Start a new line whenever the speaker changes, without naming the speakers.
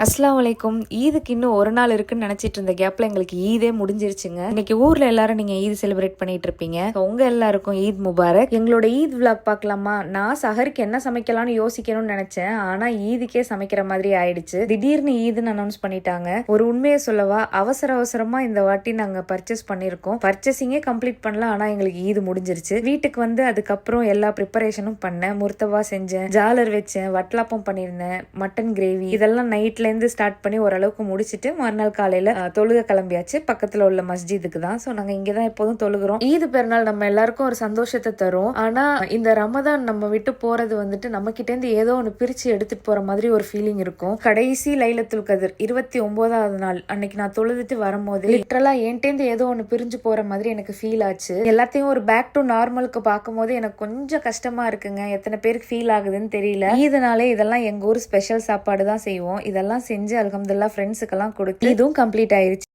அஸ்லாம் வலைக்கும் ஈதுக்கு இன்னும் ஒரு நாள் இருக்குன்னு நினைச்சிட்டு இருந்த கேப்ல எங்களுக்கு ஈதே முடிஞ்சிருச்சுங்க. இன்னைக்கு ஊர்ல எல்லாரும் நீங்க ஈத் செலிப்ரேட் பண்ணிட்டு இருப்பீங்க. So, உங்க எல்லாருக்கும் ஈத் முபாரக். எங்களோட ஈத் விளாக் பார்க்கலாமா? நான் சஹருக்கு என்ன சமைக்கலாம்னு யோசிக்கணும்னு நினைச்சேன். ஆனா ஈதுக்கே சமைக்கிற மாதிரி ஆயிடுச்சு. திடீர்னு ஈதுன்னு அனௌன்ஸ் பண்ணிட்டாங்க. ஒரு உண்மையை சொல்லவா? அவசர அவசரமா இந்த வாட்டி நாங்க பர்ச்சேஸ் பண்ணிருக்கோம் பர்ச்சேசிங்கே கம்ப்ளீட் பண்ணலாம் ஆனா எங்களுக்கு ஈது முடிஞ்சிருச்சு. வீட்டுக்கு வந்து அதுக்கப்புறம் எல்லா ப்ரிப்பரேஷனும் பண்ணேன். முர்த்தவா செஞ்சேன். ஜாலர் வச்சேன். வட்லாப்பம் பண்ணியிருந்தேன். மட்டன் கிரேவி இதெல்லாம் நைட்ல சேர்ந்து ஸ்டார்ட் பண்ணி ஓரளவுக்கு முடிச்சுட்டு மறுநாள் காலையில் தொழுக கிளம்பியாச்சு. பக்கத்தில் உள்ள மஸ்ஜிதுக்கு தான். ஸோ நாங்கள் இங்கே தான் எப்போதும் தொழுகிறோம். ஈது பெருநாள் நம்ம எல்லாருக்கும் ஒரு சந்தோஷத்தை தரும். ஆனால் இந்த ரமதான் நம்ம விட்டு போகிறது வந்துட்டு நம்மக்கிட்டேருந்து ஏதோ ஒன்று பிரித்து எடுத்துகிட்டு போகிற மாதிரி ஒரு ஃபீலிங் இருக்கும். கடைசி லைலத்துல் கதிர் இருபத்தி ஒன்பதாவது நாள் அன்னைக்கு நான் தொழுதுட்டு வரும்போது லிட்ரலாக என்கிட்டேருந்து ஏதோ ஒன்று பிரிஞ்சு போகிற மாதிரி எனக்கு ஃபீல் ஆச்சு. எல்லாத்தையும் ஒரு பேக் டு நார்மலுக்கு பார்க்கும்போது எனக்கு கொஞ்சம் கஷ்டமாக இருக்குங்க. எத்தனை பேருக்கு ஃபீல் ஆகுதுன்னு தெரியல. ஈதுனாலே இதெல்லாம் எங்கள் ஊர் ஸ்பெஷல் சாப்பாடு தான் செய்வோம். இதெல்லாம் செஞ்சு அலகம்துல்லா ஃப்ரெண்ட்ஸுக்கெல்லாம் கொடுத்து இதுவும் கம்ப்ளீட் ஆயிருச்சு.